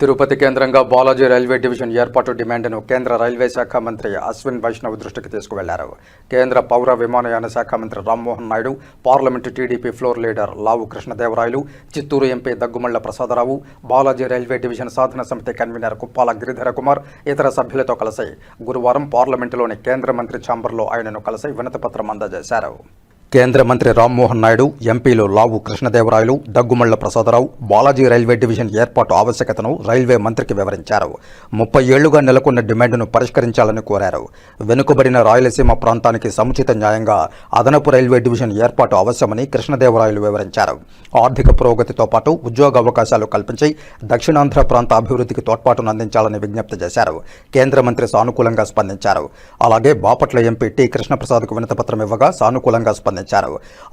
తిరుపతి కేంద్రంగా Balaji railway division ఏర్పాటు డిమాండ్ను కేంద్ర రైల్వే శాఖ మంత్రి అశ్విన్ వైష్ణవ్ దృష్టికి తీసుకువెళ్ళారు. కేంద్ర పౌర విమానయాన శాఖ మంత్రి Rammohan Naidu parliament TDP floor leader Lavu Krishnadevarayalu Chittoor MP Daggumalla Prasadarao Balaji railway division సాధన సమితి కన్వీనర్ కుప్పాల గిరిధర కుమార్ ఇతర సభ్యులతో కలిసి గురువారం పార్లమెంటులోని కేంద్ర మంత్రి ఛాంబర్లో ఆయనను కలిసి వినతిపత్రం అందజేశారు. కేంద్ర మంత్రి రామ్మోహన్ నాయుడు ఎంపీలు లావు కృష్ణదేవరాయలు దగ్గుమళ్ళ ప్రసాదరావు బాలాజీ రైల్వే డివిజన్ ఏర్పాటు ఆవశ్యకతను రైల్వే మంత్రికి వివరించారు. ముప్పై ఏళ్ళుగా నెలకొన్న డిమాండ్ను పరిష్కరించాలని కోరారు. వెనుకబడిన రాయలసీమ ప్రాంతానికి సముచిత న్యాయంగా అదనపు రైల్వే డివిజన్ ఏర్పాటు అవశ్యమని కృష్ణదేవరాయలు వివరించారు. ఆర్థిక పురోగతితో పాటు ఉద్యోగ అవకాశాలు కల్పించి దక్షిణాంధ్ర ప్రాంత అభివృద్ధికి తోడ్పాటును అందించాలని విజ్ఞప్తి చేశారు. కేంద్ర మంత్రి సానుకూలంగా స్పందించారు. అలాగే బాపట్ల ఎంపీ టి కృష్ణప్రసాద్కు వినతిపత్రం ఇవ్వగా సానుకూలంగా స్పందించారు.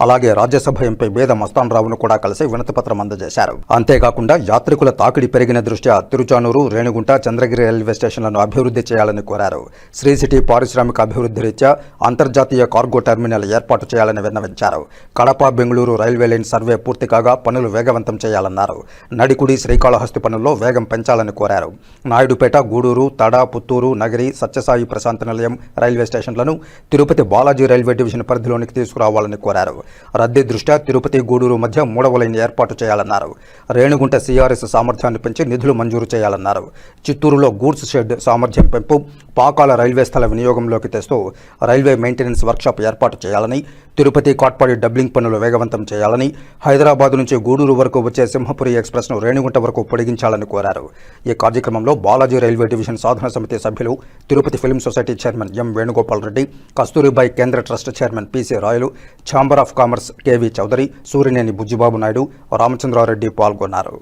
అలాగే రాజ్యసభ ఎంపీ వేద మస్తాన్ రావును కూడా కలిసి వినతిపత్రం అందజేశారు. అంతేకాకుండా యాత్రికుల తాకిడి పెరిగిన దృష్ట్యా తిరుచానూరు రేణిగుంట చంద్రగిరి రైల్వే స్టేషన్లను అభివృద్ధి చేయాలని కోరారు. శ్రీ సిటీ పారిశ్రామిక అభివృద్ధి రీత్యా అంతర్జాతీయ కార్గో టెర్మినల్ ఏర్పాటు చేయాలని విన్నవించారు. Kadapa Bengaluru railway line survey పూర్తి కాగా పనులు వేగవంతం చేయాలన్నారు. నడికుడి శ్రీకాళహస్తి పనుల్లో వేగం పెంచాలని కోరారు. నాయుడుపేట గూడూరు తడ పుత్తూరు నగరి సత్యసాయి ప్రశాంత నిలయం రైల్వే స్టేషన్లను తిరుపతి బాలాజీ రైల్వే డివిజన్ పరిధిలోనికి తీసుకోవాలని కోరారు. రద్దీ దృష్ట్యా తిరుపతి గూడూరు మధ్య మూడవ లైన్ ఏర్పాటు చేయాలన్నారు. రేణుగుంట సిఆర్ఎస్ సామర్థ్యాన్ని పెంచి నిధులు మంజూరు చేయాలన్నారు. చిత్తూరులో గూడ్స్ షెడ్ సామర్థ్యం పెంపు పాకాల రైల్వే స్థల వినియోగంలోకి తెస్తూ రైల్వే మెయింటెనెన్స్ వర్క్షాప్ ఏర్పాటు చేయాలని తిరుపతి కాట్పాడి డబ్లింగ్ పనులు వేగవంతం చేయాలని హైదరాబాద్ నుంచి గూడూరు వరకు వచ్చే సింహపురి ఎక్స్ప్రెస్ను రేణిగుంట వరకు పొడిగించాలని కోరారు. ఈ కార్యక్రమంలో బాలాజీ రైల్వే డివిజన్ సాధన సమితి సభ్యులు Tirupati film society chairman M Venugopal Reddy Kasturibai కేంద్ర trust chairman PC Rayalu chamber of commerce KV Chowdary Suryaneni Bujjibabu Naidu Ramachandrareddy పాల్గొన్నారు.